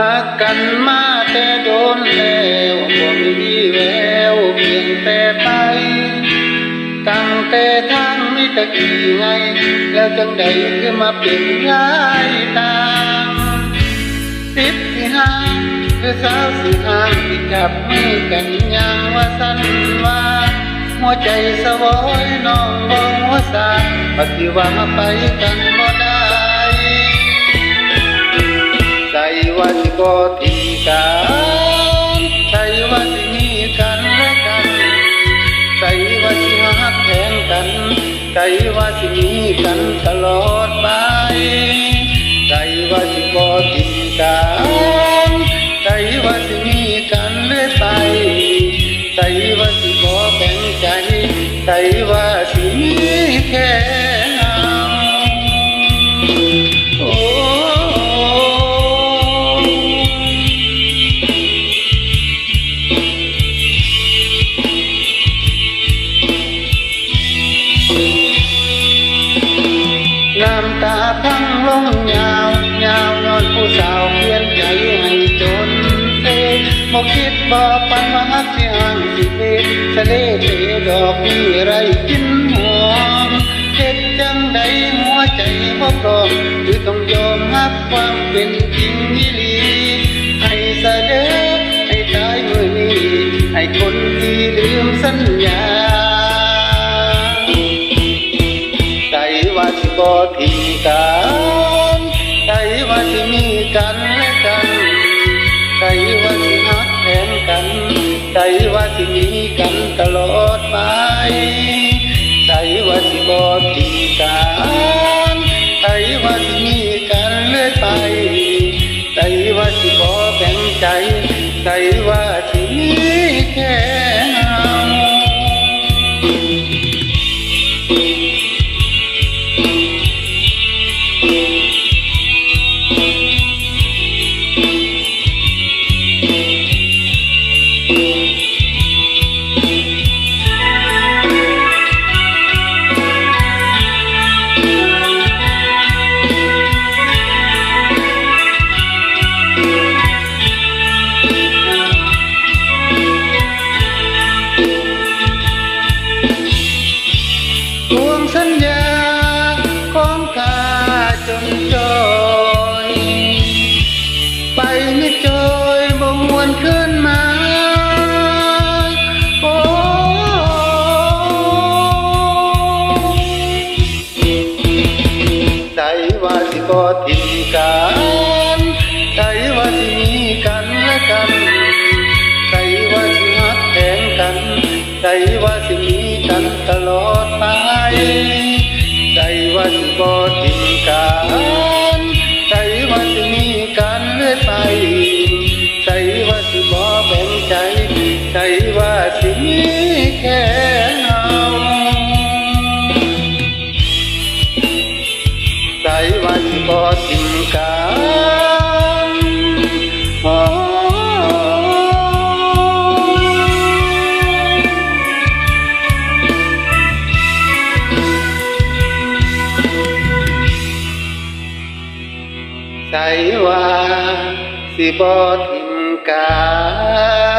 หักกันมาแต่โดนแล้วบ่มีแววเพียงแต่ไปตั้งแต่ทางไมิตะกี้ไง แล้วจังใดคือมาเป็นย้ายตามสิบที่ห้าคือสาวสี่ห้างที่จับมือกันยังว่าสันว่าหัวใจสวอยน้องบ่หัวสาปฏิว่ามาไปกันบ่ได้ ว่าสิบ่ทิ้งกันใจว่าสิมีกันและกันใจว่าสิหักแทนกันใจว่าสิมีกันตลอดไป ตาพังลงยาวยาวนอนผู้สาวเพียนใจให้จนเซบอกคิดบอกปันว่าฮักสิห่างสิเพทะเลเทดอกมีไรกินหอมเจ็บจังใดหัวใจบ่พร้อมหรือต้องยอมรับความเป็นจริงอีหลี สิบ่ทิ้งกันใจว่าสิมีกันและกันใจว่าสิหักแทนกันใจว่าสิมีกันตลอด ทิ้งกันใจว่าสิมีกันและกันใจว่าสิหักแทงกันใจว่าสิมีกันตลอดไปใจว่าสิบ่ทิ้งกัน ว่า สิบอทิมกา